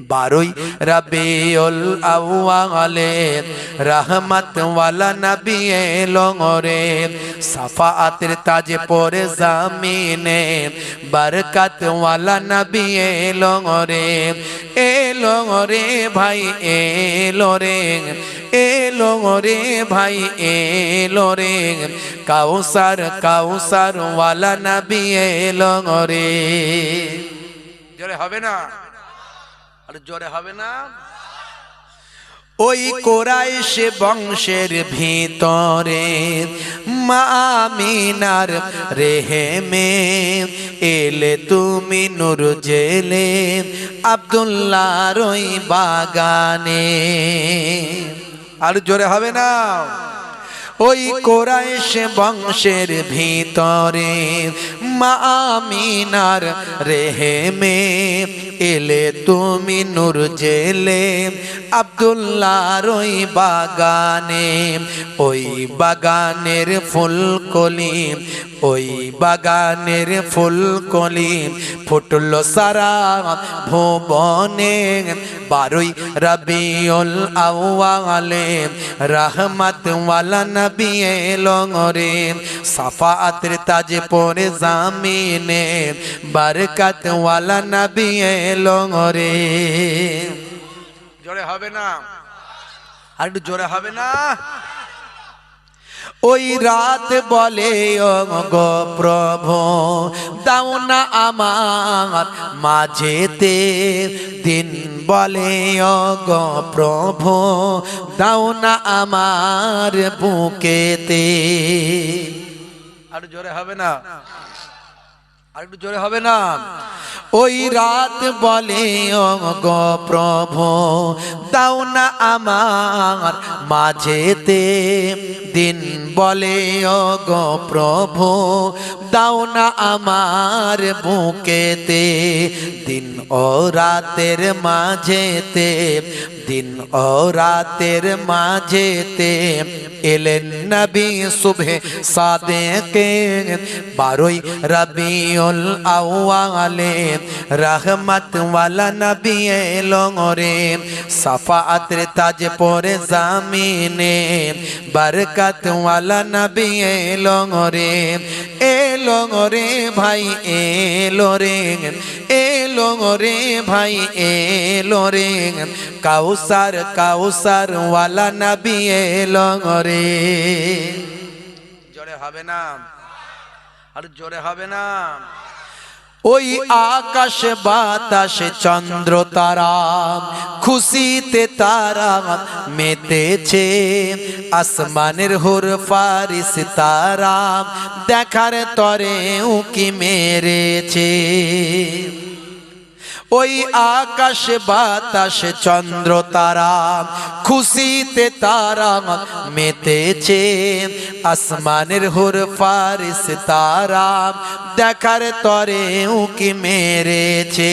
বারোই রবিউল আউয়ালে রহমত ওয়ালা নবী এলো রে সাফাতের তাজে পরে জামিনে বরকত ওয়ালা নবী এলো রে এলো রে ভাই এলো রে এলো রে ভাই এলো রে কাউসার কাউসার ওয়ালা নবী এলো রে হবে না? আরে জোরে হবে না? ওই কোরাইশ বংশের ভিতরে মামিনার রেহেমে এলে তুমি নূর জেলে আবদুল্লার ওই বাগানে। আর জোরে হবে না? ওই কোরাইশ বংশের ভিতরে মা আমিনার রেহেমে এলে তুমি নূর জেলে। আবদুল্লার ওই বাগানে, ওই বাগানের ফুলকলি ওই বাগানের ফুলকলি ফুটল সারা ভুবনে। বারোই রবিউল আউয়ালে রহমত ওয়ালা নবী এলো সাফাতের তাজ পরে জামিনে বরকত ওয়ালা নবী এলো রে জোরে হবে না? আর একটু জোরে হবে না? ওই রাত বলে গো প্রভু দাও না আমার মাঝেতে দিন বলে গো প্রভু দাও না আমার বুকেতে আর জোরে হবে না? আর একটু জোরে হবে না? ওই রাত বলে ও গো প্রভু দাও না আমার মাঝেতে দিন বলে ও গো প্রভু, দাও না আমার বুকেতে। দিন ও রাতের মাঝেতে, দিন ও রাতের মাঝেতে এলেন নবী সুবহে সাদেকে। বারোই রবিউল আউয়ালে রহমত ওয়ালা নবী এলো রে সাফাতের তাজ পরে জামিনে, বরকত ওয়ালা নবী এলো রে এলো রে ভাই, এলো রে এলো রে ভাই, এলো রে। কাউসার কাউসার ওয়ালা নবী এলো রে জোরে হবে না? আর জোরে হবে না? ওই আকাশ, বাতাস, চন্দ্র, তারা খুশিতে তারা মেতেছে। আসমানের হোর ফারিস তারা দেখার তরে উকি মেরেছে। ওই আকাশ বাতাস চন্দ্র তারা খুশিতে তারা মেতেছে। আসমানের হুর ফারিস তারা দেখার তরে উকি মেরেছে।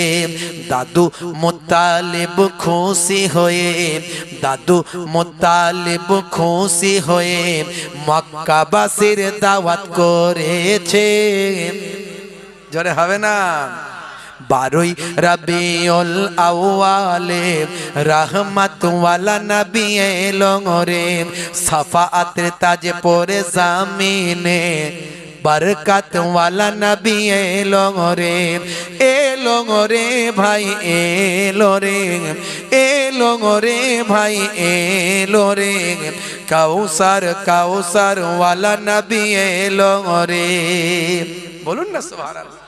দাদু মোতালেব খুশি হয়ে, দাদু মোতালেব খুশি হয়ে মক্কাবাসীর দাওয়াত করেছে। জোরে হবে না? বারোই রবিউল আউয়ালে রহমত ওয়ালা নবী এলো রে সাফাতের তাজ পরে জামিনে বরকত ওয়ালা নবী এলো রে এলো রে ভাই এলো রে, এলো ভাই এলো রে, কাউসার কাউসার ওয়ালা নবী এলো রে বলুন না সুবহানাল্লাহ।